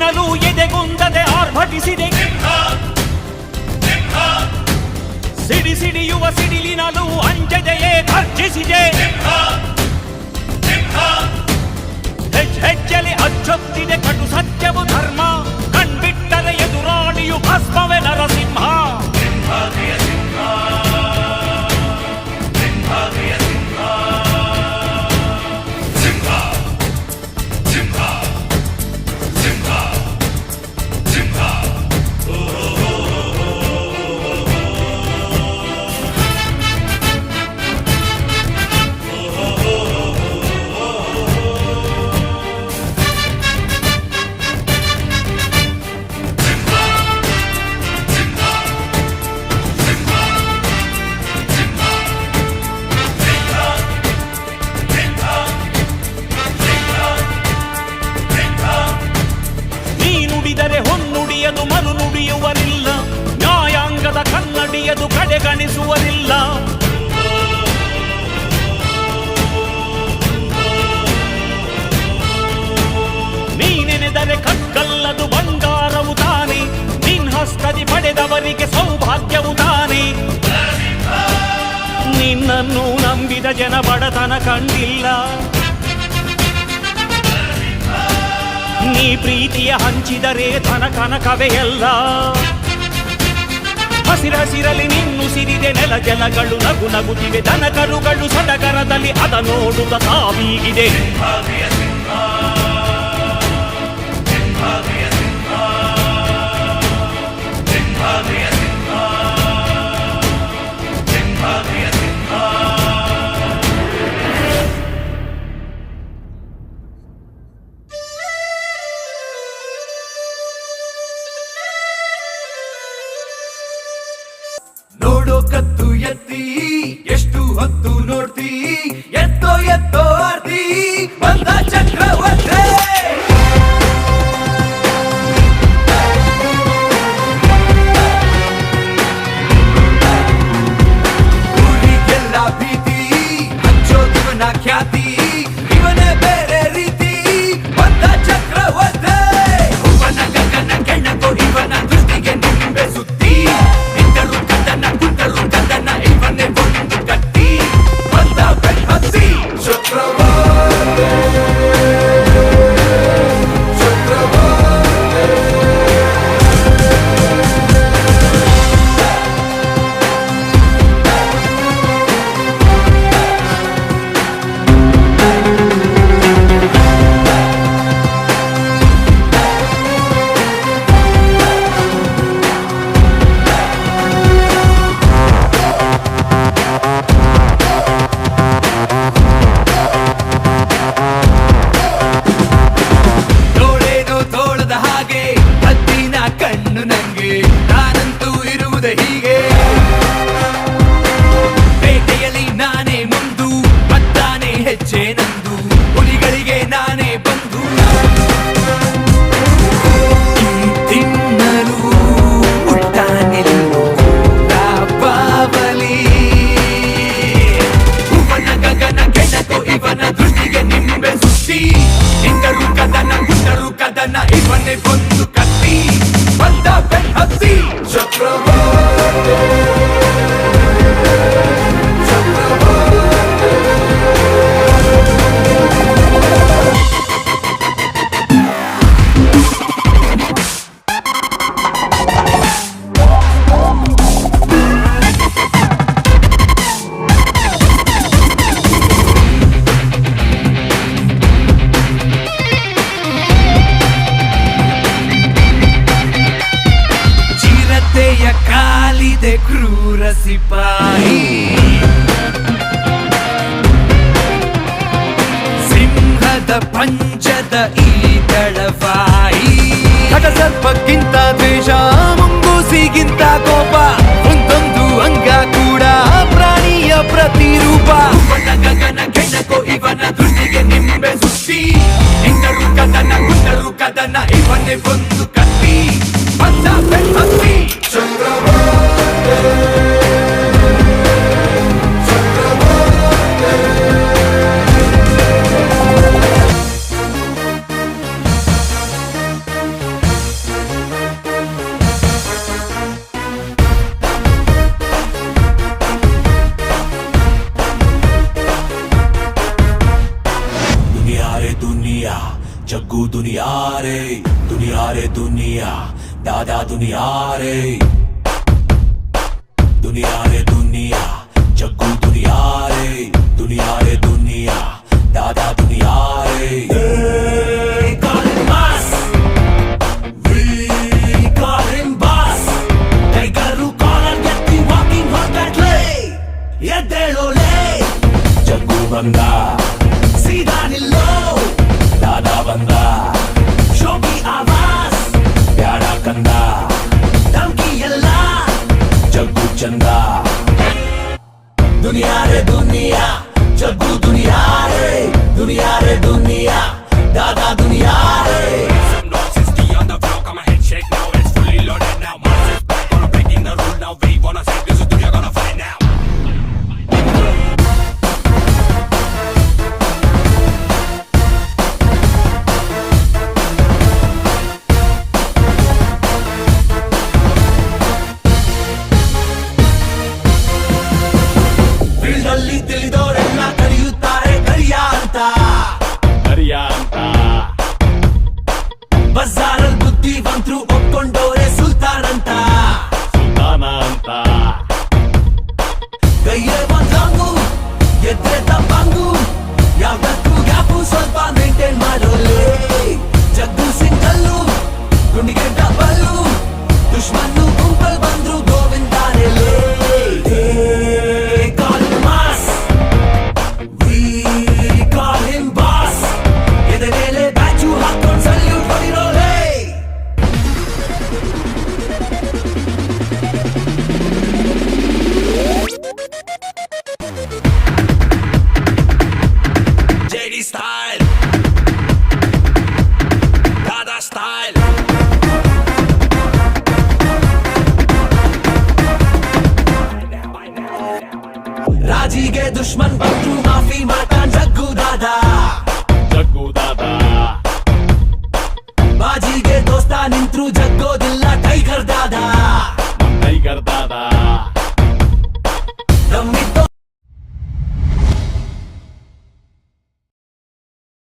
ನೋವಿನಲು ಎದೆಗುಂದದೆ ಆರ್ಭಟಿಸಿದೆ ಸಿಡಿ ಸಿಡಿಯುವ ಸಿಡಿಲಿನಲು ಅಂಜದೆಯೇ ಧರ್ಜಿಸಿದೆ ಹೆಜ್ಜೆಲಿ ಅಚ್ಚೊತ್ತಿದೆ ಕಟು ಸತ್ಯವು ಕಡೆಗಣಿಸುವರಿಲ್ಲ ನೀನೆನೆದರೆ ಕಕ್ಕಲ್ಲದು ಬಂಗಾರವು ತಾನೆ. ನಿನ್ ಹಸ್ತದಿ ಪಡೆದವರಿಗೆ ಸೌಭಾಗ್ಯವು ತಾನೆ. ನಿನ್ನನ್ನು ನಂಬಿದ ಜನ ಬಡತನ ಕಂಡಿಲ್ಲ. ನೀ ಪ್ರೀತಿಯ ಹಂಚಿದರೆ ತನ ಕನಕವೇ ಎಲ್ಲ ಹಸಿರಸಿರಲಿ ನಿನ್ನು ಸಿರಿದೆ ನೆಲ ಜಲಗಳು ನಗು ನಗುತ್ತಿವೆ ದನ ಕರುಗಳು ಸಡಗರದಲ್ಲಿ ಅದ ನೋಡುತ್ತ ತಾವೀಗಿದೆ. ಕತ್ತು ಎತ್ತಿ ಎಷ್ಟು ಹೊತ್ತು ನೋಡ್ತಿ ಎತ್ತೋ ಎತ್ತೋ పొందు కట్టి వంద పెన్ ಕ್ರೂರ ಸಿಪಾಯಿ ಸಿಂಹದ ಪಂಚದ ಈ ತಳವಾಯಿ ಸರ್ಪಕ್ಕಿಂತ ದ್ವೇಷ ಮುಂಗೂಸಿಗಿಂತ ಕೋಪ ಒಂದೊಂದು ಅಂಗ ಕೂಡ ಪ್ರಾಣಿಯ ಪ್ರತಿರೂಪ ಇವನ ಗಗನ ಕೆಣಕೋ ಇವನ ದೃಷ್ಟಿಗೆ ನಿಂಬೆ ಸುತ್ತಿ ನಿಂತರು ಕದನ ಗುಂಡರು ಕದನ ಇವನೇ ಒಂದು ಕತ್ತಿ ಬಂದ ಬೆನ್ನತ್ತಿ ಚಕ್ರವರ್ತಿ दादा दुनिया रे। दुनिया रे दुनिया जग्गू दुनिया रे। दुनिया रे दुनिया दादा दुनिया रे। I'm not चंदा दुनिया रे दुनिया जब दुनिया Buschmann, Buschmann.